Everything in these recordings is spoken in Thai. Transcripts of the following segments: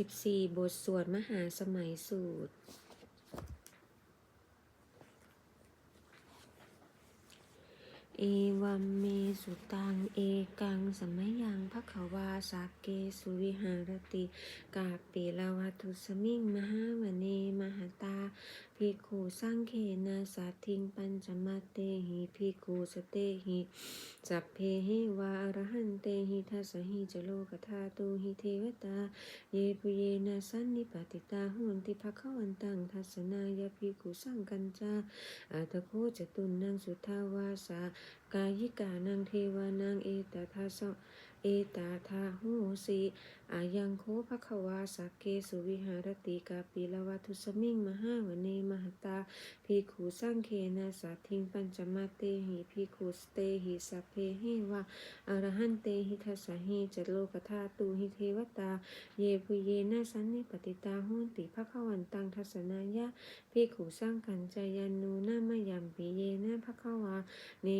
14 บทสวดมหาสมัยสูตร เอวัมเมสุตัง เอกังสมัยยังพระขาวาสาเกสุวิหารติ กาปิลาวัตุสมิงมหาวเนมหตา ภิกขุสังเคนะสัตทิงปัญจมัตเตหิภิกขุสเตหิสัพเพหิวาอรหันเตหิทัสหิจโลกธาตุหิเทวตา เยปุเยนะสันนิปติตาหุนติภควันตังทัสนายภิกขุสังกัญจาอัตโคจตุนนางสุทาวาสา กายิกานังเทวานางเอตทาสเอตาทาหูสีอายังโคภควาสักเกสุวิหารติกาปิลวัตุสมิงมหาวเนมหตาภิกขุสังเคนะสัตถิงปัญจมาเตหิภิกขุสเตหิสัพเพหิวาอรหันเตหิทัสหิจัโลกธาตุหิเทวตา เยปุเยนะสันนิปติตาหุนติภควันตังทัสนายะภิกขุสังขันจายันนูนามยัมปิเยนะภควาเน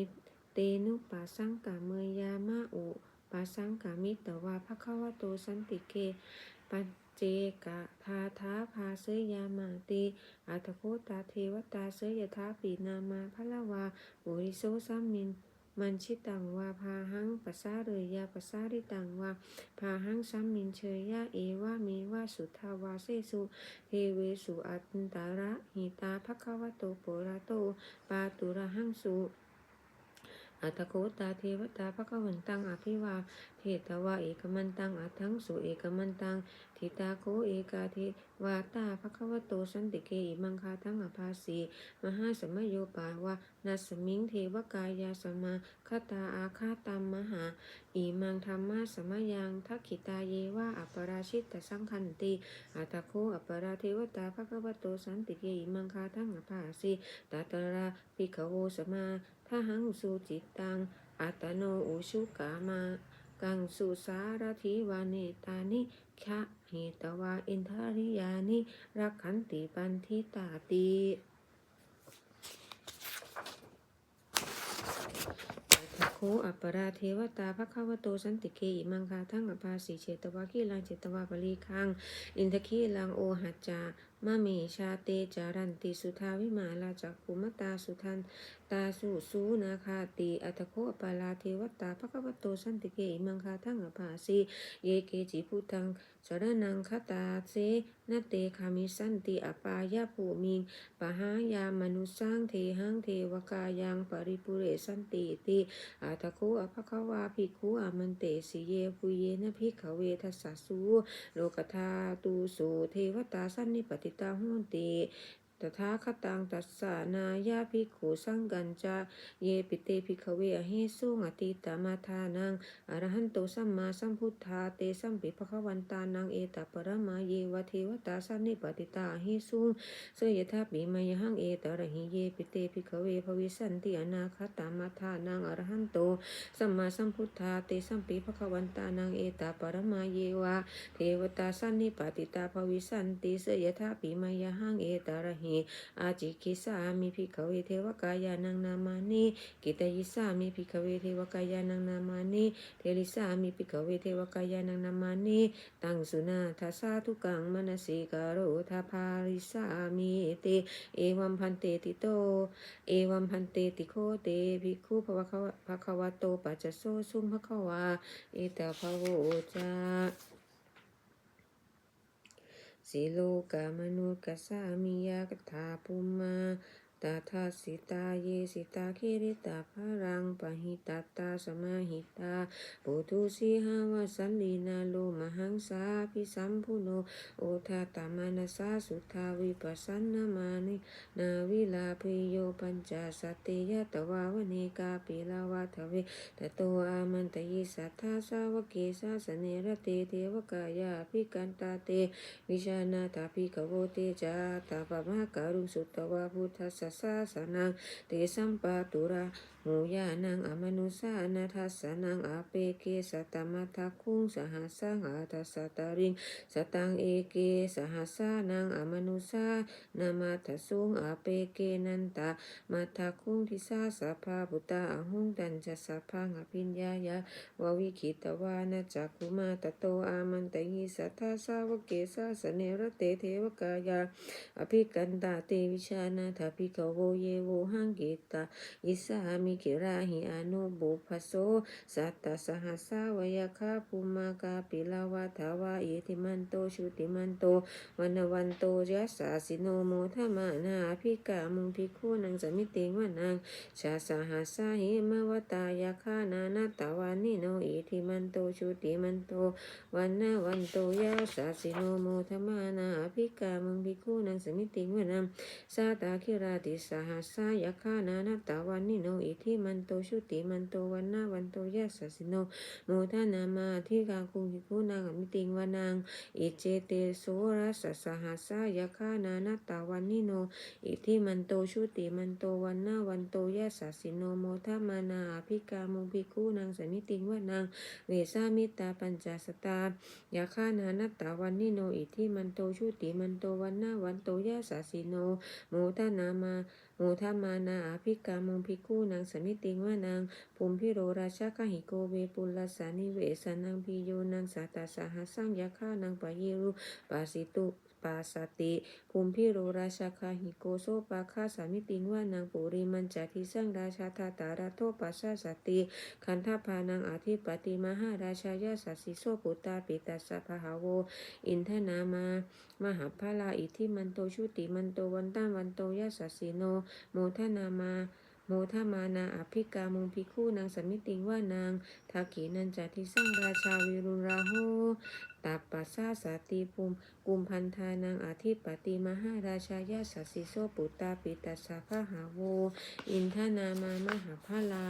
เตนุปัสสังกาเมยามะอุปัสสังกามิตวาภควโตสันติเกปัจเจกะทาทาภาเสยยามาติอัตโคตาเทวตาเสยยทาปีนามาพะละวาบุริโสสัมมินมันชิตังวาพาหังปัสสาเรยยาปัสสาริตังวาพาหังสัมมินเชยยะเอวาเมวาสุทาวาเสสุเทเวสุอัตตาระหิตาภควโตโประโตปาตุระหังสุ อัตโคตาเทวตาภควันตังอภิวาเทตวาเอกมันตังอัทังสุเอกมันตัง ทิตาโคเอกาเทวาตาภควโตสันติเกอิมังคาทังอภาสีมหาสมโยปาวานัสมิงเทวกายาสมาคตาอาคาตัมมหาอิมังธรรมะสมยังทักขิตาเยวาอัปราชิตสังคันติอัตโคอัปราเทวตาภควโตสันติเกอิมังคาทังอภาสีตตระปิขโวสมาทหังสุจิตตังอัตโนอุชุกามากังสุสารถิวาเนตานิ ขะเหตวาอินทริยานิรักขันติปันทิตาติโคอัปปราเทวตาพระควโตสันติเกอิมังคาทั้งอภาสีเชตวาคีลังเจตวาปรีคังอินทคีลังโอหัจจามะเมชาเตจารันติสุทาวิมาลาจักขุมตาสุทัน ตาสุสูนาคาติอัตโคปาลาเทวตาภควัตโตสันติเกอิมังคาทังอภาสีเยเกจิพุทังสรนังคตาเสนเตคามิสันติอปายาภูมิงปหายามนุสังเทหังเทวกายังปริปุเรสันติติอัตโคอภควาภิกขุอามันเตสิเยปุเยนภิกขเวทัสสูโลกธาตูสุเทวตาสันนิปติตาหุนติ ตถาคตังตัสสานายาภิกขุสังกัญจาเยปิเตภิกขเวอหิสุงอติตามาทานังอรหันโตสัมมาสัมพุทธาเตสัมปิภควันตานังเอตปรมาเยวะเทวตาสันนิปติตาหิสุงเสยทาปิมยหังเอตระหิเยปิเตภิกขเวภวิสันติอนาคตามาทานังอรหันโตสัมมาสัมพุทธาเตสัมปิภควันตานังเอตปรมาเยวะเทวตาสันนิปติตาภวิสันติเสยทาปิมยหังเอตระหิอาจิกิสามิภิกขเวเทวกายานังนามานิกิตยิสามิภิกขเวเทวกายานังนามานิเทริสามิภิกขเวเทวกายานังนามานิตังสุนาทัสสาทุกังมนสิกาโรทาภาริสามิเตเอวัมพันเตติโต เอวัมพันเตติโคเตภิกขุภวะภะคะวะโตปัจจโสสุมภะคะวาเอตภะโวจา สิโลกามนุสกสามิยากถาปุมา ตาทาสิตาเยสิตาคิริตาภารังปะหิตาตาสมาหิตาปุถุสีหาวสันลีนาโลมหังสาพิสัมพุโนโอทาตามานาสาสุทาวิปัสสนามานินาวิลาภิโยปัญจสติยตวาวเนกาปิลาวาทเวตโตอามันตยิสัทธาสาวเกสาสเนรเตเทวกายาภิกันตาเตวิชานาตาภิกขโวเตจาตาปะมะการุสุตตวาพุทธัสสสาสนังเตสัมปะตุระหูยานังอมนุสานาทัสนังอาเปเกสตมัทธคุงสหัสสังอาทัสตาริงสตังเอเกสหัสสานังอมนุสานามาทสุงอาเปเกนันตามัทธคุงทิสาสภาพุตตาอหุงดันจะสพังอภิญญายาววิคิตวานะจักุมาตโตอามันตยิสัทธาสาวเกสาสเนรเตเทวกายาอภิกันตาเตวิชานาถาภิกขโวเยโวหังกิตาอิสามิกิราหิอนุบุพโสสัตตสหัสสาวยคาภูมากาปิลาวาทาวาอิติมันโตชุติมันโตวันวันโตยัสสาสิโนโมทมานาภิกามุงภิกขุนังสมิติงวนังชาสหัสสาหิมวตายาคานานาตาวานิโนอิทิมันโตชุติมันโตวันนาวันโตยาสาสิโนโมทมานาภิกามุงภิกขุนังสมิติงวนังสาตาคิราติสหัสสายาคานานาตาวานิโนอิทิมันโตชุติมันโตวันนาวันโตยาสาสิโนโมทนามาทิกาคุงภิกขุนังมิติงวานังอิเจเตโสรัสสหัสายาคานานาตาวานิโนอิทิมันโตชุติมันโตวันนาวันโตยะสสสิโนโมทามานาอภิกามุภิกขุนางสมิติงวานางเวสามิตาปัญจสตายาคานานตาวันนิโน อิทิมันโตชุติมันโตวันนาวันโตยะสสสิโนโมทนามา โมทามานาอภิกามุภิกูนางสมิติงวานางภูมิพิโรราชกหิโกเวปุลสานิเวสานังพิโยนางสาตาสหัสังยาฆานางปะยิรุปาสิตุ ปาสติภูมิพิโรราชาคาหิโกโซปาคาสามิติงว่านางปุริมันจาทิสังราชาทาตาราโทปัสสะสติ คันธพานังอาทิปติมหาราชายาสัสสิโสปุตตาปิตัสสะพหาโว อินทนามามหาภาลาอิทิมันโตชุติมันโตวันตันวันโตยาสัสิโนโมทนามาโมทามานาอภิกามุงพิคู่นางสมิติงว่านางทากีนันจาทิสังราชาวิรุราโหตัปปัสสาสติภูมิ กุมพันธานังอาทิปติมหาราชายาสัสสิโสปุตตาปิตัสสะพหาโว อินทนามามหาภาลา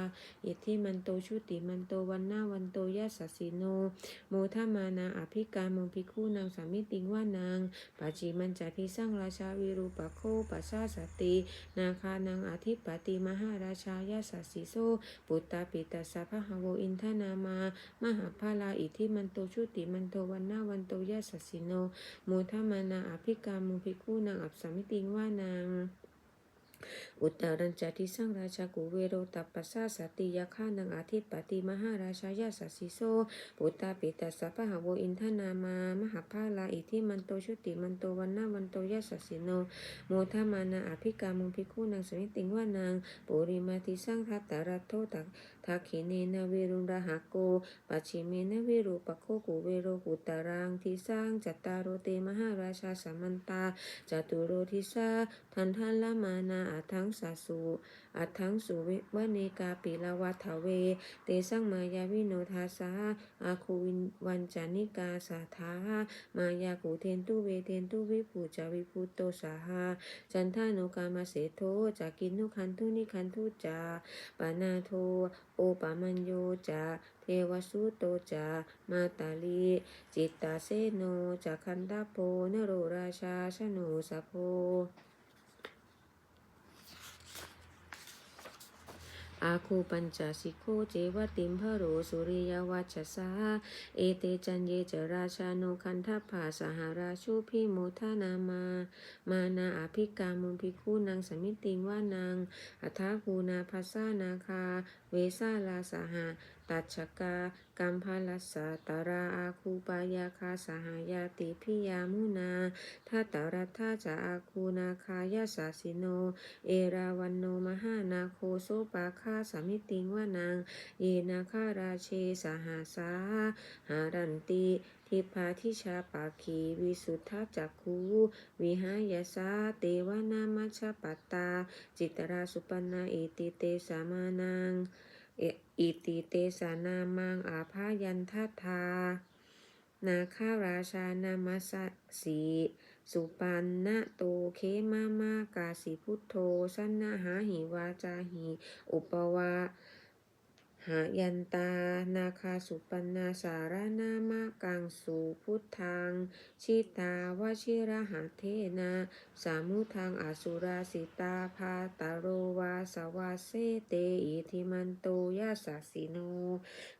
อิทธิมันโตชุติมันโตวันนาวันโตยะสัสสิโนโมทมานาอภิกามงพิคูนางสามิติงว่านางปัจจิมันจาทิสังราชาวิรูปโคปัสสาสติ นาคานังอาทิปติมหาราชายาสัสสิโสปุตตาปิตัสสะพหาโว อินทนามามหาภาลาอิทธิมันโตชุติมันโตวันนาวันโตยะสัสสิโนโมทมานาอภิกามุภิกขุนางอับสามิติงว่านางอุตตรัญจทิสังราชากุเวโรตัปปัสสะสติยาคานังอาทิตปติมหาราชายาสัสสิโซปุตตาปิตัสสะพหาโวอินทนามามหาภาลาอิทิมันโตชุติมันโตวันนาวันโตยะสัสสิโนโมทมานาอภิกามุภิกขุนางสมิติงว่านางปุริมาทิสังทัตตารัตโทตักทักขิเนนะเวรุระหะโกปัจฉิเมนะเวรุปโคกุเวโรกุตารังทิสังจัตตารโรเตมหาราชาสัมมันตาจตุโรทิสาทันทันละมานาอัทังสาสุอัทังสุวิวเนกาปิลาวัฏเว เตสังมายาวิโนทาสาอาคูวินวันจานิกาสาธามายากุเทนตุเวเทนตุวิภูจาวิภูโตสาหาจันทานุกามาเสโทจากินุคันทุนิคันทุจาปานาโท อปามัญโยจาเทวสุโตจามาตาลีจิตตาเซโนจาคันตาโพนโรราชาชโนสะโพ อาคูปัญจสิกโคเจวติมพรโรสุริยวัชสาเอเตจันเยจราชาโนคันทัพผาสหราชูพิโมทานามา มานาอภิกามุพิคุนางสมิติงว่านางอัทาคูนาภัสานาคา เวสาลาสหา ตัชกากัมพาลัสสะตาราอาคูปายาคาสหายาติพิยามุนาทัตตารัตถาจะอาคูนาคายาสาสิโน เอราวันโนมหานาโคโซปาคาสมิติงวานางเยนาคาราเชสหาสาหารันติทิพาทิชาปาคีวิสุทธาจักคูวิหายาสาเตวนามัชปัตตา จิตราสุปนาอิติเตสามานัง อิติเตสานามังอาภายันทัทธานาคาราชานามัสสีสุปันนะโตเคมามากาสิพุทโธสันนาหาหิวาจาหิ อุปวา หายันตา นาคาสุปันนาสารนามะกังสุพุทธัง ชิตาวชิระหะเทนา สามุทังอสุราสิตาภาตาโรวาสวาเสเตอิทิมันโตยาสสสิโน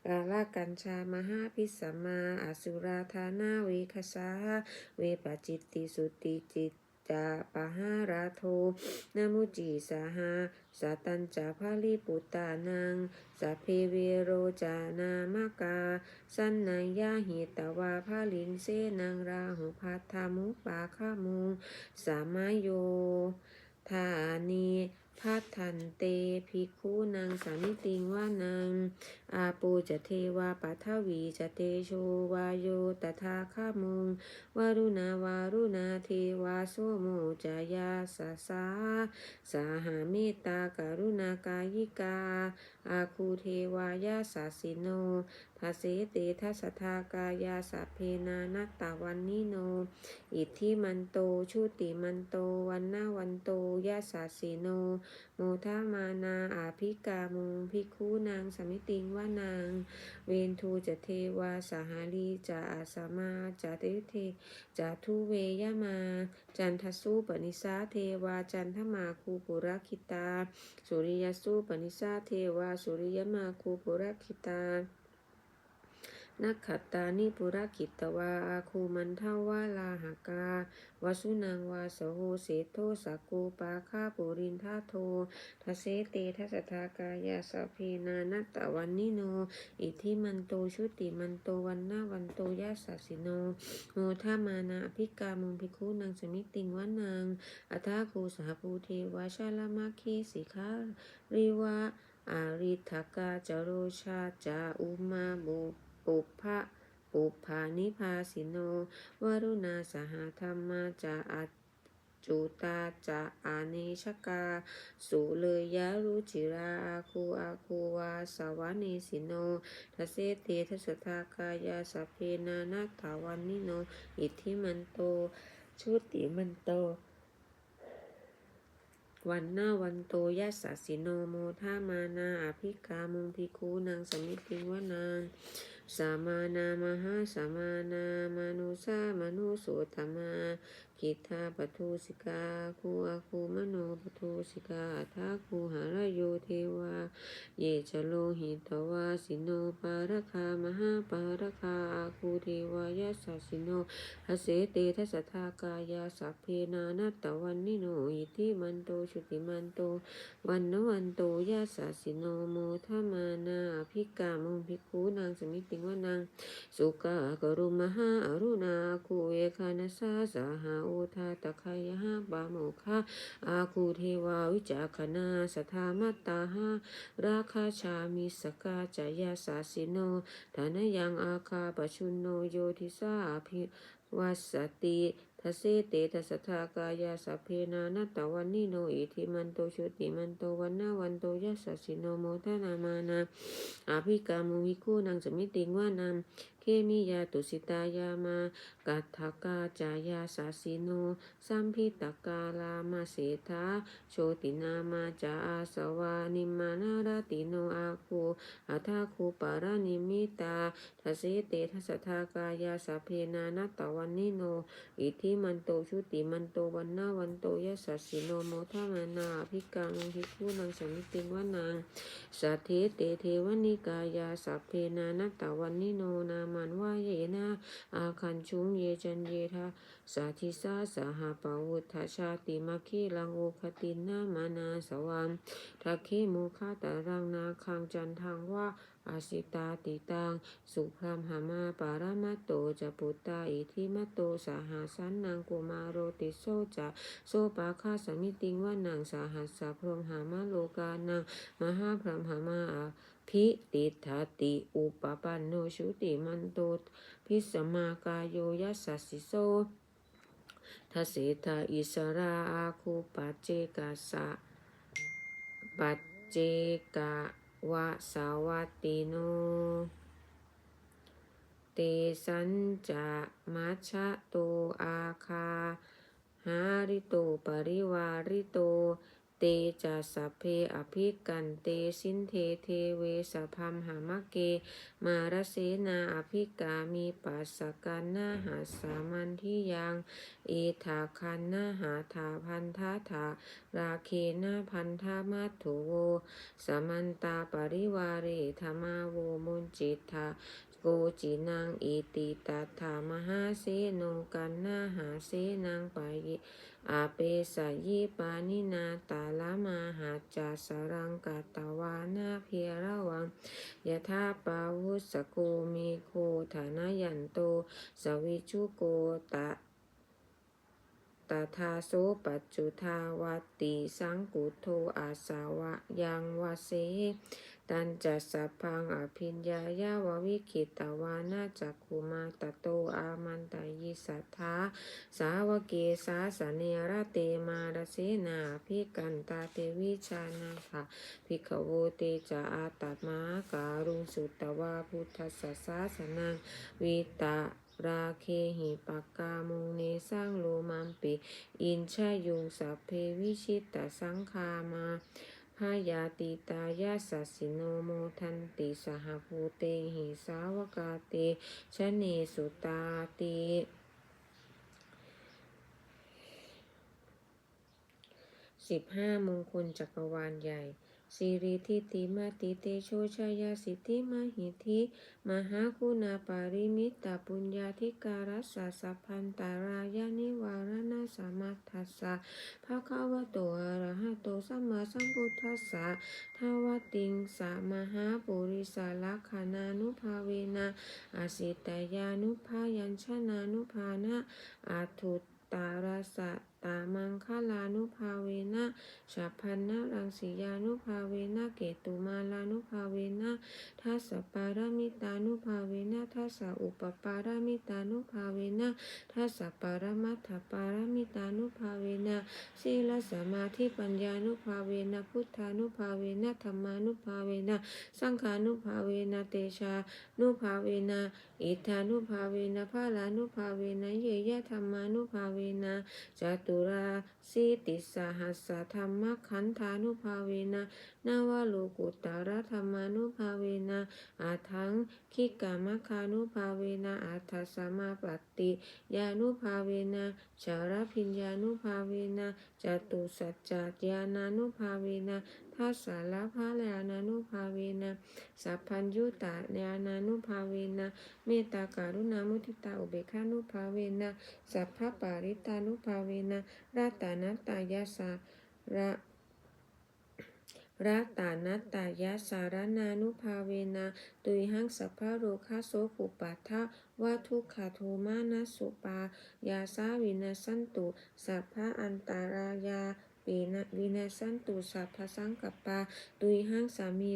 กาลกัญชามหาพิสมาอสุราธานาเวคสาเวปจิตติสุติจิต จาปหาราโทนามุจีสหาสตัญจาภาลิปุตตานังสัพเพเวโรจานามกา สันนายาหิตวาภาลินเสนังราหุพัทธามุปาคามุงสามายโยธานีพัทันเตภิกขุนางสามิติงว่านัง อาปูจะเทวาปัทวีจะเตโชวาโยตถาคามุงวารุณาวารุณาเทวาโสโมจายาสาสาสาหาเมตตาการุณากายิกา อาคูเทวายาสาสิโนทาเสเตทัสทากายาสัพเพนานัตตาวันนิโน อิทธิมันโตชุติมันโตวันนาวันโตยาสาสีโน โมทามานาอาภิกามุงภิกขุนางสมิติงว่านาง เวนทูจะเทวาสหาลีจะอาสามาจะเตเทจะทุเวยมา จันทสุปนิสาเทวาจันทมาคูปุรคิตา สุริยสุปนิสาเทวาสุริยมาคูปุรคิตา นักขัตตานิปุระกิตวาอาคูมันเทาวาลาหากาวสุนังวาสโหเสโทสักูปาคาปุรินทาโททเสเตทัสทากายาสพเพนานัตตะวันนิโน อิทิมันโตชุติมันโตวันนาวันโตยาสัสสิโนโมทามานาภิกามุงภิกขุนางสมิติงวานางอัทาคูสหภูเทวาชาลามาคีสิการิวาอาริทกาจโรชาจาอุมาบุ ปุพพะปุพานิพาสิโน วรุณาสหธรรมาจะอัจจุตาจะอาเนชกา สุเลยยะรุจิราอาคูอาคูวาสวาเนสิโนทะเสเตทัสทากายาสเพนานาถาวันนิโน อิทธิมันโต ชุติมันโต วันหน้าวันโตยัสสะสิโนโมทามานาอภิกามุงพิคูนางสมิติงวานาง สามานามหาสามานามนุสามนุโสตมากิทาปทุสิกาคูอาคูมโนปทุสิกาทาคูหารโยเทวา เยจโลหิตวาสิโนปารคามหาปารคาอาคูเทวายาสัสิโนหเสเตทัสทากายาสัพเพนานัตตวันนิโนอิทิมันโตชุติมันโต วันนวันโตยาสัสิโนโมทามานาภิกามุงภิกขุนางสมิติวนางสุขากรุมหาอรุณาคูเอคานาสาสาหาโอทาตะคายหาบาโมคาอาคูเทวาวิจาคณาสทามัตตาหาราคาชามิสกาจายาสาสิโนธนยังอาคาปชุนโนโยทิสาภิวัสติ ทศเสเตทัสทากายาสัพเพนานัตตวันนิโนอิทิมันโตชุติมันโตวันนาวันโตยัสสิโนโมทนามานาอาภิกามุวิคูนังสมิติงวานังเคมิยาตุสิตายามากัตถกาจายาสาสิโน สัมพิตกาลามาเสธาโชตินามาจาอาสวานิมานารติโนอาคูอัทาคูปารานิมิตาทะเสเตทัสทากายาสเพนานัตตวันนิโน อิทิมันโตชุติมันโตวันนาวันโตยัสสสิโนโมทามานาภิกังภิกุนังสมิติวานางสัทเทเตเทวนิกายาสเพนานัตตวันนิโนนามมันวาเยนะอาคันชุงเยจันเยทาสาธิสาสหปาวุฒชาติมาคีลังโอคตินามานาสวังทักขีโมคาตารังนาคังจันทังว่าอาสิตาติตังสุพรามหามาปารามาโตจะปุตตาอิทิมาโตสาหาสันนางกุมาโรติโซจะโซปาคาสมิติงว่านางสาหัสสะพรมหามาโลกานางมหาพรหมหามา พิติทาติอุปปันโนชุติมันโตพิสมากายโยยัสสิโซทัสเสทาอิสราอาคูปัจเจกาสะปัจเจกาวะสาวัตติโนเตสัญจะมัชะโตอาคาหาริโตปริวาริโต เตจะสัพเพอภิกันเตสินเทเทเวสพัมหามะเก มารเสนาอภิกามีปัสสกันนาหาสามันที่ยังอีถาคันนาหาถาพันธาถาราเคนาพันธามัตถุโวสมันตาปริวาเรธรรมาโวมุนจิตธา กจินังอิติตัตถามหาเสโนกันนาหาเสนังปายะอาเปสยิปานินาตาลามาหาจาสรังกาตวานาเพียระวังยะธาปาวุสโกมีโคฐานายันโต สวิชุโกตะตถาโสปัจจุทาวตติสังกุโทอาสาวะยังวาเส ตันจัสพังอภิญญายาววิคิตวานาจักขุมาตโตอามันตยิสัทธาสาวเกสาสเนระเตมารเสนาพิกันตาเตวิชานาภาภิกขโวเตจะอาตมาการุงสุตวาพุทธสสาสนังวิตาราเคหิปากกามุงเนสร้างโลมัมปิ อินชายุงสัพเพวิชิตตสังคามา พายาติตายาสัสิโนโมทันติสหภูเตหิสาวกาติชะเนสุตาติสิบห้ามงคลจักรวาลใหญ่ สิริทิติมาติเตโชชายาสิทธิมหิทธิมหาคุณาปาริมิตตปุญญาธิการัสสะสัพพันตารายานิวารณาสามัทัสสะภะคะวะโตอะระหะโตสัมมาสัมพุทธัสสะทาวติงสามหาปุริสาลักขานานุภาเวนะอาสิตยานุภายัญชนานุภานะอาทุ ตาราสะตามังคลานุภาเวนะฉัพพันนรังสียานุภาเวนะเกตุมาลานุภาเวนะทัสปารามิตานุภาเวนะทัสอุปปารามิตานุภาเวนะทัสปารมัตถปารามิตานุภาเวนะศีลสมาธิปัญญานุภาเวนะพุทธานุภาเวนะธรรมานุภาเวนะสังฆานุภาเวนะเตชานุภาเวนะอิทธานุภาเวนะภาลานุภาเวนะเยยะธรรมานุภาเวนะจตุราสีติสหัสสะธรรมขันธานุภาเวนะนาวโลกุตตรธรรมานุภาเวนะอาทังคิกามคานุภาเวนะอาทัสสมาปฏิยานุภาเวนะชาราพิญญานุภาเวนะจตุสัจจญาณานุภาเวนะทัสสะละภาลานานุภาเวนะสัพพัญยุตาญาณานุภาเวนะเมตตาการุณามุทิตาอุเบกานุภาเวนะสัพพปาริตานุภาเวนะราตานตายาสาระรัตตานัตตายาสารนานุภาเวนะตุยหังสัพพะโรคาโสขุปัฏฐะวะทุกขโทมานะสุปายาสาวินาสันตุสัพพะอันตารายาปีนะวินาสันตุสัพพะสังกัปปาตุยหังสามิ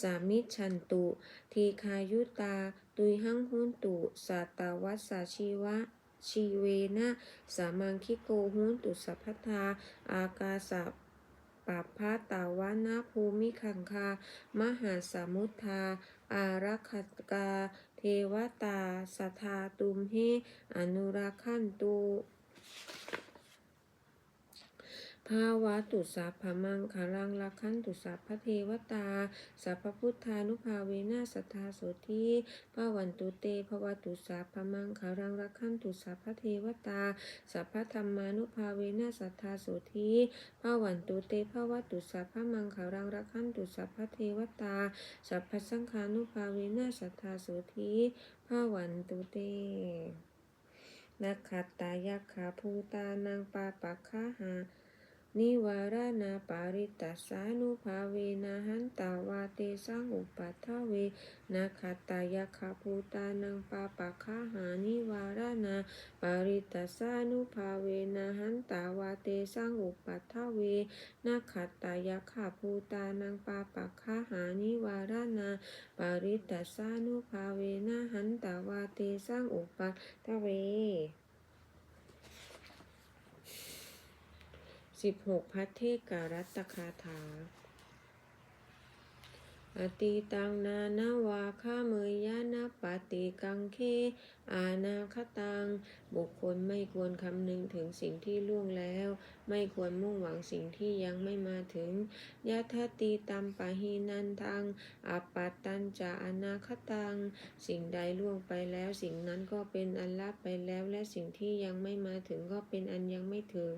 สามิชันตุ ทีคายุตา ตุยหังหุนตุสัตตวัสสาชีวะ ชีเวนะสามังคิโกหุนตุสัพพทา อากาสะปัพพาตาวานาภูมิขังคา มหาสมุทธา อารักขกา เทวตา สทาตุมเฮอนุรักขันตุ ภาวะตุสัพพมังคารังลักขันตุสัพพเทวตา สัพพพุทธานุภาเวนะสัทธาโสทีภาวันตุเตภวตุสัพพมังคารังลักขันตุสัพพเทวตา สัพพธรรมานุภาเวนะสัทธาโสทีภาวันตุเตภวตุสัพพมังคารังลักขันตุสัพพเทวตา สัพพสังฆานุภาเวนะสัทธาโสทีภาวันตุเตนักขัตตายาขาภูตานังปาปัคคาหา นิวารณาปาริตัสานุภาเวนะหันตาวาเตสังอุปัฏฐเวนะขัตตายาคาภูตานังปาปัคาหานิวารณาปาริตัสานุภาเวนะหันตาวาเตสังอุปัฏฐเวนะขัตตายาคาภูตานังปาปัคาหานิวารณาปาริตัสสานุภาเวนะหันตาวาเตสังอุปัฏฐเว สิบหกพัทเทการัตคาถา อติตังนานาวาคาเมยยานาปฏิกังเค อานาคตัง บุคคลไม่ควรคำนึงถึงสิ่งที่ล่วงแล้ว ไม่ควรมุ่งหวังสิ่งที่ยังไม่มาถึงยะทะติตัมปะหินันทังอปัตตันจะอนาคตัง สิ่งใดล่วงไปแล้ว สิ่งนั้นก็เป็นอันลับไปแล้ว และสิ่งที่ยังไม่มาถึงก็เป็นอันยังไม่ถึง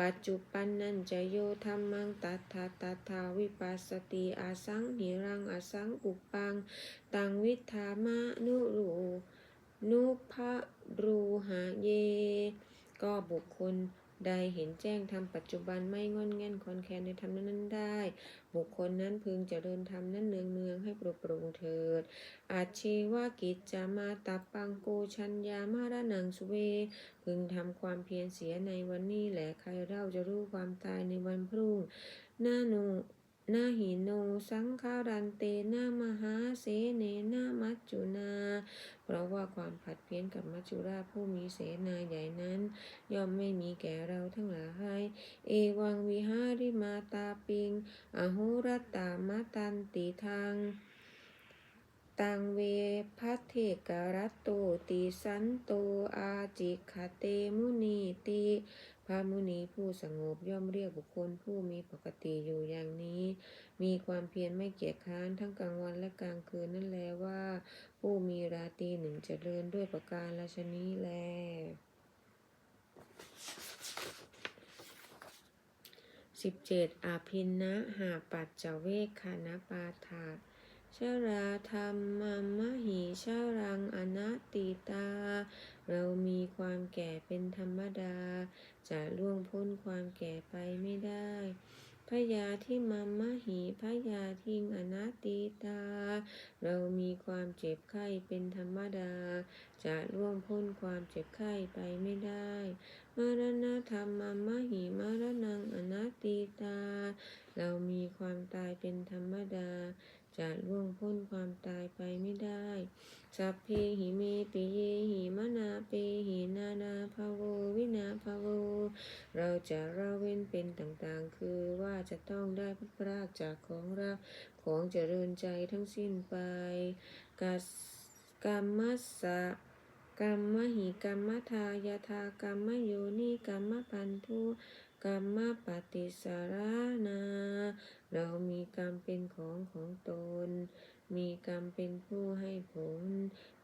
ปัจจุปันนันจะโยธรรมังตัทธาตัทธาวิปัสสติอาสังหิรังอสังอุปัง ตังวิธามะนุรูนุภะรูหะเย ก็บุคคลใดเห็นแจ้งทำปัจจุบันไม่งอนแง่นคอนแคนในธรรมนั้นได้ บุคคลนั้นพึงเจริญธรรมนั้นเนืองเนืองให้ปรุปรุงเถิด อาชีวกิจจะมาตับปังโกชัญญามาระนังสเว พึงทำความเพียรเสียในวันนี้แหละใครเล่าจะรู้ความตายในวันพรุ่งนาโน นาหิโนสังขารันเตนามหาเสเนนามัจจุนา เพราะว่าความผัดเพี้ยนกับมัจจุราชผู้มีเสนาใหญ่นั้น ย่อมไม่มีแก่เราทั้งหลายเอวังวิหาริมาตาปิงอโหรตามตันติทาง ตังเวพัทเทกรัตโตติสันโตอาจิคเตมุนีติพระมุนีผู้สงบย่อมเรียกบุคคลผู้มีปกติอยู่อย่างนี้ มีความเพียรไม่เกียจค้านทั้งกลางวันและกลางคืนนั่นแลว่า ผู้มีราตรีหนึ่งเจริญด้วยประการราชนี้แลสิบเจ็ดอาพินนะหาปัจจเวคานปาถา ชราธรรมมหิชารังอนัตติตา เรามีความแก่เป็นธรรมดา จะล่วงพ้นความแก่ไปไม่ได้พยาที่มัมมหิพยาทิงอนัตติตา เรามีความเจ็บไข้เป็นธรรมดา จะล่วงพ้นความเจ็บไข้ไปไม่ได้มรณะธรรมมหิมรณังอนัตติตา เรามีความตายเป็นธรรมดา จะล่วงพ้นความตายไปไม่ได้ สัพเพหิเมปิเยหิมนาเปหินานาภาโววินาภาโวเราจะละเว้นเป็นต่างๆ คือว่าจะต้องได้พลัดพรากจากของรักของเจริญใจทั้งสิ้นไปกัสกรรมัสสะกรรมหิกรรมทายาทากรรมโยนิกรรมพันธุ กรรมปฏิสารนา เรามีกรรมเป็นของของตน มีกรรมเป็นผู้ให้ผล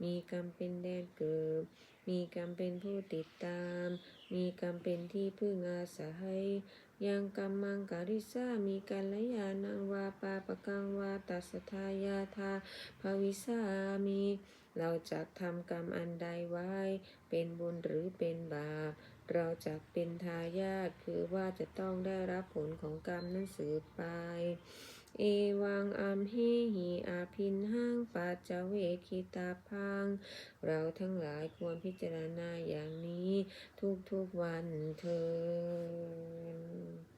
มีกรรมเป็นแดนเกิด มีกรรมเป็นผู้ติดตาม มีกรรมเป็นที่พึ่งอาศัย ยังกรรมังการิสามีกัลยาณังวาปาปะกังวาตัสสทายาทาภวิสามี เราจะทำกรรมอันใดไว้ เป็นบุญหรือเป็นบาป เราจะเป็นทายาทคือว่าจะต้องได้รับผลของกรรมนั้นสืบไป เอวังอัมเฮหิอาพินหังปัจจเวคิตาพัง เราทั้งหลายควรพิจารณาอย่างนี้ทุกๆวันเถิด